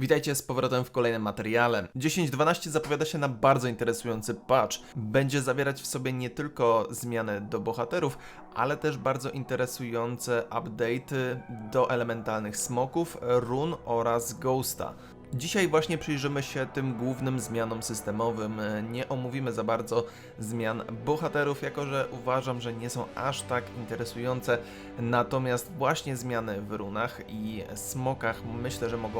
Witajcie z powrotem w kolejnym materiale. 10.12 zapowiada się na bardzo interesujący patch. Będzie zawierać w sobie nie tylko zmiany do bohaterów, ale też bardzo interesujące update'y do elementalnych smoków, run oraz ghosta. Dzisiaj właśnie przyjrzymy się tym głównym zmianom systemowym. Nie omówimy za bardzo zmian bohaterów, jako że uważam, że nie są aż tak interesujące. Natomiast właśnie zmiany w runach i smokach myślę, że mogą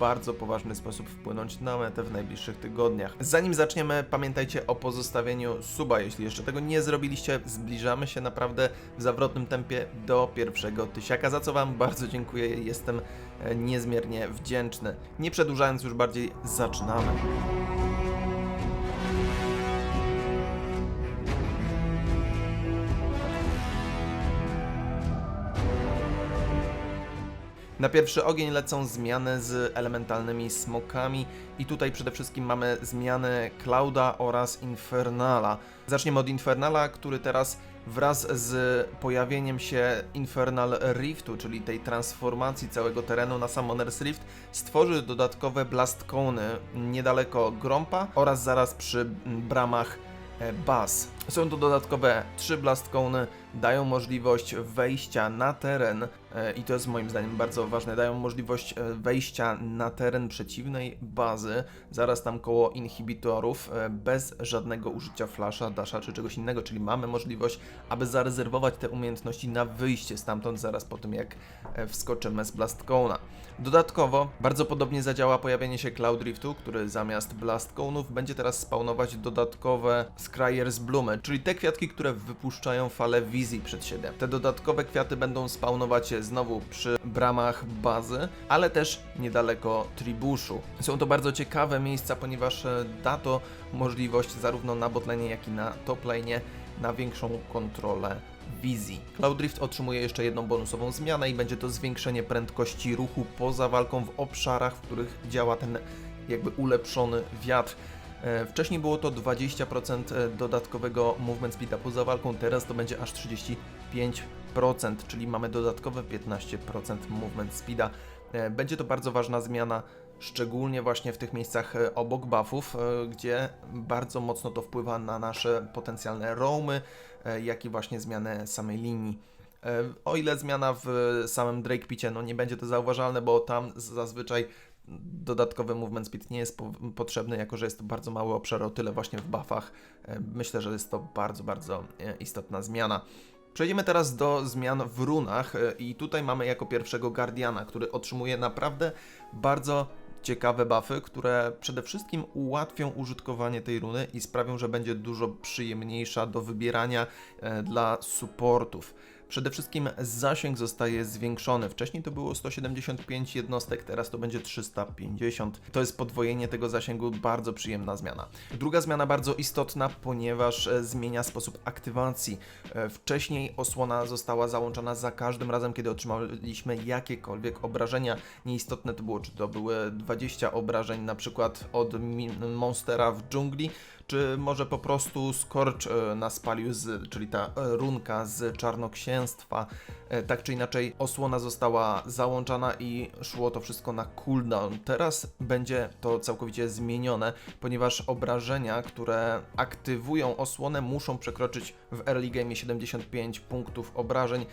bardzo poważny sposób wpłynąć na metę w najbliższych tygodniach. Zanim zaczniemy, pamiętajcie o pozostawieniu suba, jeśli jeszcze tego nie zrobiliście. Zbliżamy się naprawdę w zawrotnym tempie do pierwszego tysiaka, za co Wam bardzo dziękuję. Jestem e, niezmiernie wdzięczny. Nie przedłużając już bardziej, zaczynamy. Na pierwszy ogień lecą zmiany z elementalnymi smokami i tutaj przede wszystkim mamy zmiany Clouda oraz Infernala. Zaczniemy od Infernala, który teraz wraz z pojawieniem się Infernal Riftu, czyli tej transformacji całego terenu na Summoner's Rift, stworzy dodatkowe Blast Cony niedaleko Grompa oraz zaraz przy bramach e, Baz. Są to dodatkowe trzy Blast Cony, dają możliwość wejścia na teren e, i to jest moim zdaniem bardzo ważne, dają możliwość e, wejścia na teren przeciwnej bazy, zaraz tam koło inhibitorów, e, bez żadnego użycia flasha, dasha czy czegoś innego, czyli mamy możliwość, aby zarezerwować te umiejętności na wyjście stamtąd zaraz po tym jak wskoczymy z Blast Cone'a. Dodatkowo bardzo podobnie zadziała pojawienie się Cloud Riftu, który zamiast Blast Cone'ów będzie teraz spawnować dodatkowe Scryer's Bloomy, czyli te kwiatki, które wypuszczają falę wizji przed siebie. Te dodatkowe kwiaty będą spawnować się znowu przy bramach bazy, ale też niedaleko Tribuszu. Są to bardzo ciekawe miejsca, ponieważ e, da to możliwość zarówno na botlane, jak i na toplane na większą kontrolę wizji. Cloud Rift otrzymuje jeszcze jedną bonusową zmianę i będzie to zwiększenie prędkości ruchu poza walką w obszarach, w których działa ten jakby ulepszony wiatr. E, Wcześniej było to 20% dodatkowego movement speeda poza walką, teraz to będzie aż 35%, czyli mamy dodatkowe 15% movement speeda. E, Będzie to bardzo ważna zmiana, szczególnie właśnie w tych miejscach e, obok buffów, e, gdzie bardzo mocno to wpływa na nasze potencjalne roamy, e, jak i właśnie zmianę samej linii. E, O ile zmiana w samym Drake Picie no nie będzie to zauważalne, bo tam zazwyczaj dodatkowy movement speed nie jest po potrzebny, jako że jest to bardzo mały obszar, o tyle właśnie w buffach. E, Myślę, że jest to bardzo, bardzo e, istotna zmiana. Przejdziemy teraz do zmian w runach e, i tutaj mamy jako pierwszego Guardiana, który otrzymuje naprawdę bardzo ciekawe buffy, które przede wszystkim ułatwią użytkowanie tej runy i sprawią, że będzie dużo przyjemniejsza do wybierania dla supportów. Przede wszystkim zasięg zostaje zwiększony. Wcześniej to było 175 jednostek, teraz to będzie 350. To jest podwojenie tego zasięgu, bardzo przyjemna zmiana. Druga zmiana bardzo istotna, ponieważ e, zmienia sposób aktywacji. E, Wcześniej osłona została załączona za każdym razem, kiedy otrzymaliśmy jakiekolwiek obrażenia. Nieistotne to było, czy to były 20 obrażeń na przykład od monstera w dżungli, czy może po prostu Scorch e, nas palił, z, czyli ta e, runka z czarnoksięstwa. E, Tak czy inaczej, osłona została załączana i szło to wszystko na cooldown. Teraz będzie to całkowicie zmienione, ponieważ obrażenia, które aktywują osłonę, muszą przekroczyć w early game 75 punktów obrażeń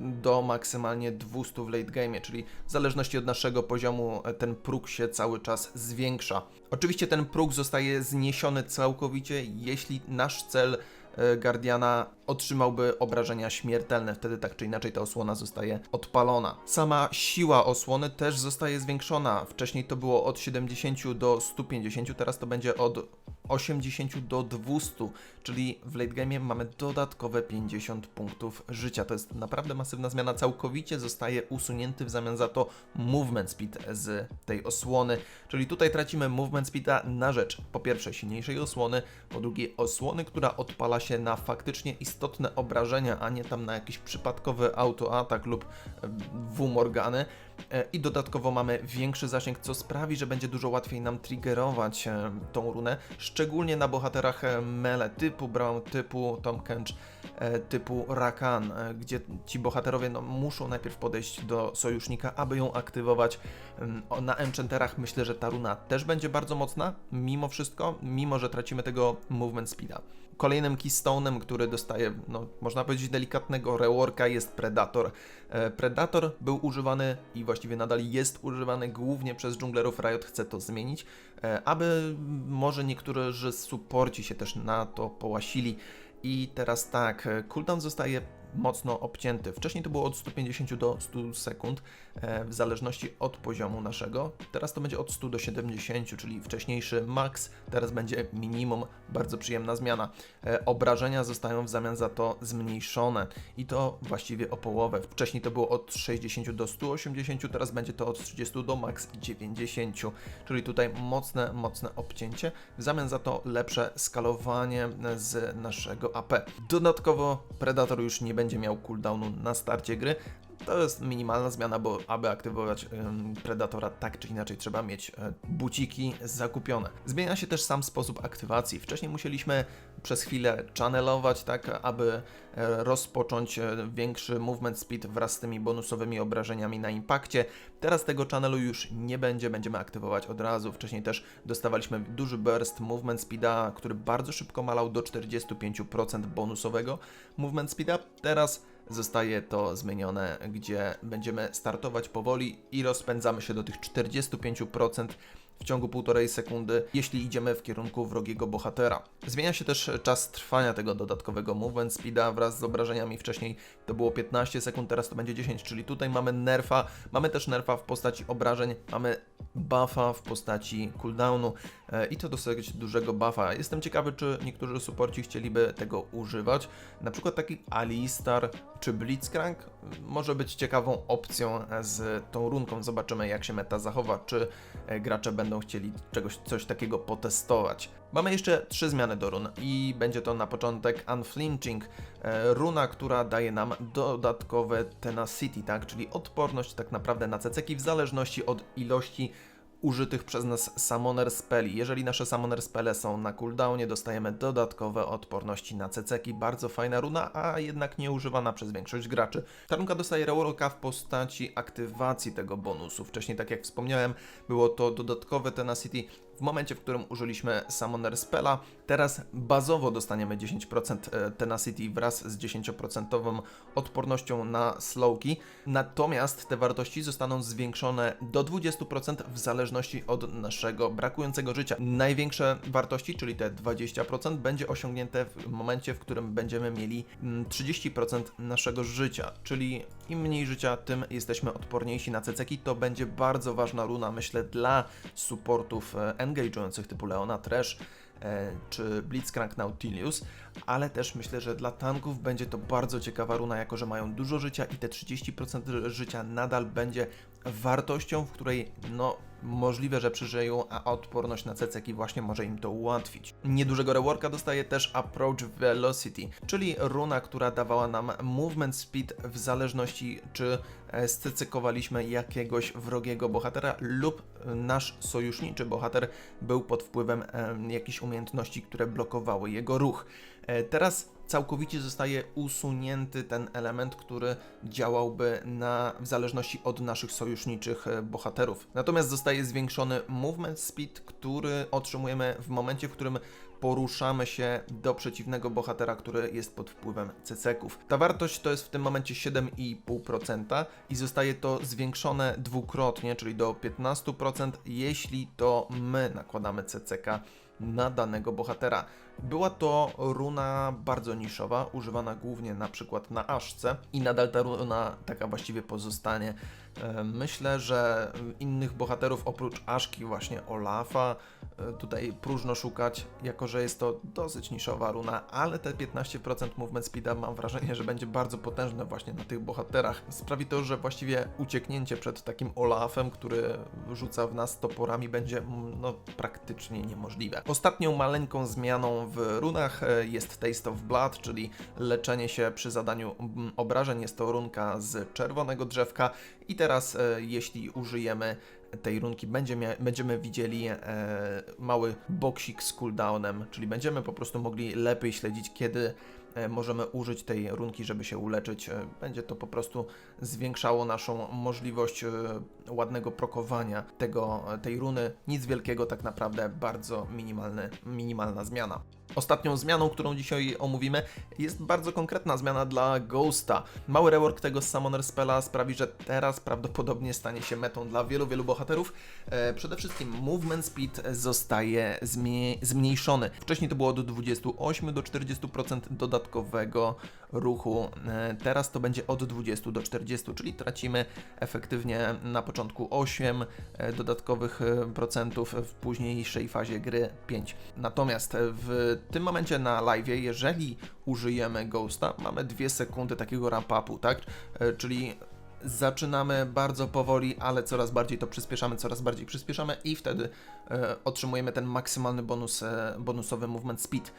do maksymalnie 200 w late game, czyli w zależności od naszego poziomu e, ten próg się cały czas zwiększa. Oczywiście ten próg zostaje zniesiony całkowicie, jeśli nasz cel e, Guardiana otrzymałby obrażenia śmiertelne, wtedy tak czy inaczej ta osłona zostaje odpalona. Sama siła osłony też zostaje zwiększona. Wcześniej to było od 70 do 150, teraz to będzie od 80 do 200, czyli w late game mamy dodatkowe 50 punktów życia. To jest naprawdę masywna zmiana. Całkowicie zostaje usunięty w zamian za to movement speed z tej osłony, czyli tutaj tracimy movement speeda na rzecz po pierwsze silniejszej osłony, po drugie osłony, która odpala się na faktycznie istotne obrażenia, a nie tam na jakiś przypadkowy autoatak lub e, W-Morgany. E, I dodatkowo mamy większy zasięg, co sprawi, że będzie dużo łatwiej nam triggerować e, tą runę, szczególnie na bohaterach mele typu Brown, typu Tom Kench. E, typu Rakan, e, gdzie ci bohaterowie no, muszą najpierw podejść do sojusznika, aby ją aktywować. Na Enchanterach myślę, że ta runa też będzie bardzo mocna, mimo wszystko, mimo że tracimy tego movement speeda. Kolejnym keystone'em, który dostaje, no, można powiedzieć, delikatnego reworka jest Predator. E, Predator był używany i właściwie nadal jest używany głównie przez dżunglerów. Riot chce to zmienić, aby może niektórzy supporci się też na to połasili. I teraz tak, e, cooldown zostaje mocno obcięty. Wcześniej to było od 150 do 100 sekund, w zależności od poziomu naszego. Teraz to będzie od 100 do 70, czyli wcześniejszy max, teraz będzie minimum. Bardzo przyjemna zmiana. E, Obrażenia zostają w zamian za to zmniejszone i to właściwie o połowę. Wcześniej to było od 60 do 180, teraz będzie to od 30 do max 90, czyli tutaj mocne, mocne obcięcie. W zamian za to lepsze skalowanie z naszego AP. Dodatkowo Predator już nie będzie miał cooldownu na starcie gry. To jest minimalna zmiana, bo aby aktywować Predatora tak czy inaczej trzeba mieć e, buciki zakupione. Zmienia się też sam sposób aktywacji. Wcześniej musieliśmy przez chwilę channelować, tak aby e, rozpocząć e, większy movement speed wraz z tymi bonusowymi obrażeniami na impakcie. Teraz tego channelu już nie będzie, będziemy aktywować od razu. Wcześniej też dostawaliśmy duży burst movement speeda, który bardzo szybko malał do 45% bonusowego movement speeda. Teraz zostaje to zmienione, gdzie będziemy startować powoli i rozpędzamy się do tych 45% w ciągu półtorej sekundy, jeśli idziemy w kierunku wrogiego bohatera. Zmienia się też czas trwania tego dodatkowego movement speeda wraz z obrażeniami. Wcześniej to było 15 sekund, teraz to będzie 10, czyli tutaj mamy nerfa, mamy też nerfa w postaci obrażeń, mamy buffa w postaci cooldownu e, i to dosyć dużego buffa. Jestem ciekawy, czy niektórzy supporci chcieliby tego używać. Na przykład taki Alistar czy Blitzcrank może być ciekawą opcją z tą runką. Zobaczymy, jak się meta zachowa, czy e, gracze będą chcieli czegoś, coś takiego potestować. Mamy jeszcze trzy zmiany do run i będzie to na początek Unflinching, e, runa, która daje nam dodatkowe tenacity, tak, czyli odporność tak naprawdę na ceceki w zależności od ilości użytych przez nas summoner speli. Jeżeli nasze summoner spele są na cooldownie, dostajemy dodatkowe odporności na ceceki. Bardzo fajna runa, a jednak nie używana przez większość graczy. Ta runka dostaje reworka w postaci aktywacji tego bonusu. Wcześniej, tak jak wspomniałem, było to dodatkowe tenacity w momencie, w którym użyliśmy Summoner Spella. Teraz bazowo dostaniemy 10% e, Tenacity wraz z 10% odpornością na slowki, natomiast te wartości zostaną zwiększone do 20% w zależności od naszego brakującego życia. Największe wartości, czyli te 20%, będzie osiągnięte w momencie, w którym będziemy mieli mm, 30% naszego życia, czyli im mniej życia, tym jesteśmy odporniejsi na ceceki. To będzie bardzo ważna runa, myślę, dla supportów e, engage'ujących typu Leona Trash czy Blitzcrank Nautilus, ale też myślę, że dla tanków będzie to bardzo ciekawa runa, jako że mają dużo życia i te 30% życia nadal będzie wartością, w której no możliwe, że przeżyją, a odporność na ceceki właśnie może im to ułatwić. Niedużego reworka dostaje też Approach Velocity, czyli runa, która dawała nam movement speed w zależności czy e, scecekowaliśmy jakiegoś wrogiego bohatera lub nasz sojuszniczy bohater był pod wpływem em, jakichś umiejętności, które blokowały jego ruch. E, Teraz całkowicie zostaje usunięty ten element, który działałby na, w zależności od naszych sojuszniczych e, bohaterów. Natomiast zostaje zwiększony movement speed, który otrzymujemy w momencie, w którym poruszamy się do przeciwnego bohatera, który jest pod wpływem ceceków. Ta wartość to jest w tym momencie 7,5% i zostaje to zwiększone dwukrotnie, czyli do 15%, jeśli to my nakładamy CCK na danego bohatera. Była to runa bardzo niszowa, używana głównie na przykład na Aszce i nadal ta runa taka właściwie pozostanie. E, Myślę, że innych bohaterów oprócz Aszki, właśnie Olafa, e, tutaj próżno szukać, jako że jest to dosyć niszowa runa, ale te 15% movement speeda mam wrażenie, że będzie bardzo potężne właśnie na tych bohaterach. Sprawi to, że właściwie ucieknięcie przed takim Olafem, który rzuca w nas toporami, będzie mm, no, praktycznie niemożliwe. Ostatnią maleńką zmianą w runach e, jest Taste of Blood, czyli leczenie się przy zadaniu mm, obrażeń. Jest to runka z czerwonego drzewka i teraz e, jeśli użyjemy tej runki będzie mia- będziemy widzieli e, mały boksik z cooldownem, czyli będziemy po prostu mogli lepiej śledzić, kiedy e, możemy użyć tej runki, żeby się uleczyć. Będzie to po prostu zwiększało naszą możliwość ładnego prokowania tego, tej runy. Nic wielkiego, tak naprawdę bardzo minimalny, minimalna zmiana. Ostatnią zmianą, którą dzisiaj omówimy, jest bardzo konkretna zmiana dla Ghosta. Mały rework tego Summoner Spella sprawi, że teraz prawdopodobnie stanie się metą dla wielu, wielu bohaterów. E, przede wszystkim movement speed zostaje zmniej- zmniejszony. Wcześniej to było od 28 do 40% dodatkowego ruchu. E, teraz to będzie od 20 do 40, czyli tracimy efektywnie na początku 8 e, dodatkowych procentów, w późniejszej fazie gry 5. Natomiast w tym momencie na live, jeżeli użyjemy Ghosta, mamy 2 sekundy takiego ramp-upu, tak? E, Czyli zaczynamy bardzo powoli, ale coraz bardziej to przyspieszamy, coraz bardziej przyspieszamy i wtedy e, otrzymujemy ten maksymalny bonus, e, bonusowy movement speed.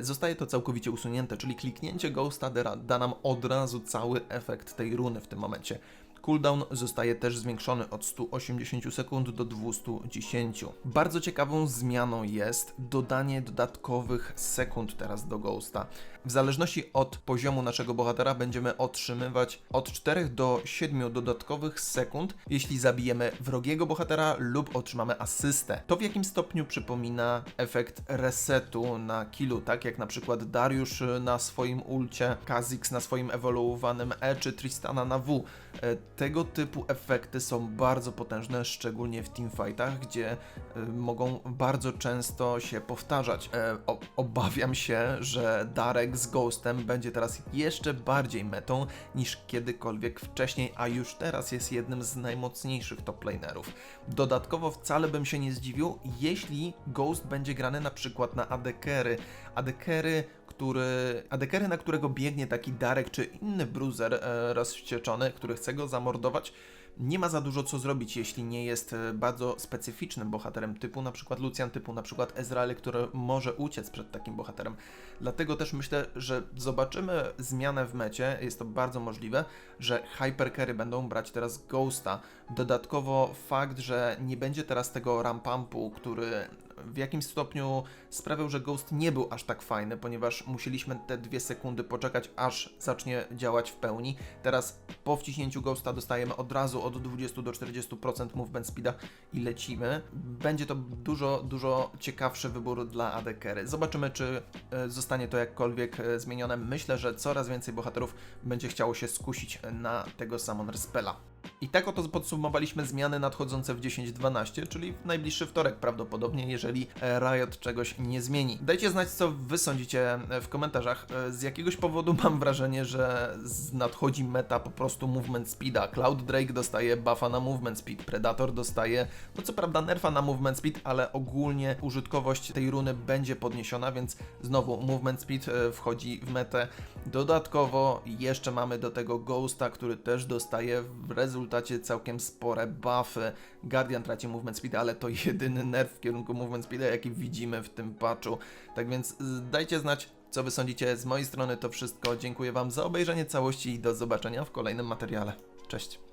Zostaje to całkowicie usunięte, czyli kliknięcie Ghosta da nam od razu cały efekt tej runy w tym momencie. Cooldown zostaje też zwiększony od 180 sekund do 210. Bardzo ciekawą zmianą jest dodanie dodatkowych sekund teraz do Ghosta. W zależności od poziomu naszego bohatera będziemy otrzymywać od 4 do 7 dodatkowych sekund, jeśli zabijemy wrogiego bohatera lub otrzymamy asystę. To w jakim stopniu przypomina efekt resetu na killu, tak jak na przykład Dariusz na swoim ulcie, Kha'Zix na swoim ewoluowanym E czy Tristana na W. E, Tego typu efekty są bardzo potężne, szczególnie w teamfightach, gdzie e, mogą bardzo często się powtarzać. E, Obawiam się, że Darek z Ghostem będzie teraz jeszcze bardziej metą niż kiedykolwiek wcześniej, a już teraz jest jednym z najmocniejszych top lanerów. Dodatkowo wcale bym się nie zdziwił, jeśli Ghost będzie grany na przykład na AD-kery. AD-kery, który, AD-kery, na którego biegnie taki Darek czy inny bruiser e, rozwścieczony, który chce go zamordować, nie ma za dużo co zrobić, jeśli nie jest e, bardzo specyficznym bohaterem typu na przykład Lucian, typu na przykład Ezreal, który może uciec przed takim bohaterem. Dlatego też myślę, że zobaczymy zmianę w mecie, jest to bardzo możliwe, że hypercarry będą brać teraz Ghosta. Dodatkowo fakt, że nie będzie teraz tego rampampu, który w jakimś stopniu sprawiał, że Ghost nie był aż tak fajny, ponieważ musieliśmy te dwie sekundy poczekać, aż zacznie działać w pełni. Teraz po wciśnięciu Ghosta dostajemy od razu od 20 do 40% movement speeda i lecimy. Będzie to dużo, dużo ciekawszy wybór dla AD Carry. Zobaczymy, czy e, zostanie to jakkolwiek e, zmienione. Myślę, że coraz więcej bohaterów będzie chciało się skusić na tego Summoner Spella. I tak oto podsumowaliśmy zmiany nadchodzące w 10.12, czyli w najbliższy wtorek prawdopodobnie, jeżeli e, Riot czegoś nie zmieni. Dajcie znać, co wy sądzicie e, w komentarzach. E, Z jakiegoś powodu mam wrażenie, że nadchodzi meta po prostu movement speeda. Cloud Drake dostaje buffa na movement speed, Predator dostaje, no co prawda nerfa na movement speed, ale ogólnie użytkowość tej runy będzie podniesiona, więc znowu movement speed wchodzi w metę. Dodatkowo jeszcze mamy do tego Ghosta, który też dostaje w rezultacie całkiem spore buffy. Guardian traci movement speed, ale to jedyny nerf w kierunku movement speeda, jaki widzimy w tym patchu. Tak więc y, dajcie znać, co wy sądzicie. Z mojej strony to wszystko. Dziękuję wam za obejrzenie całości i do zobaczenia w kolejnym materiale. Cześć.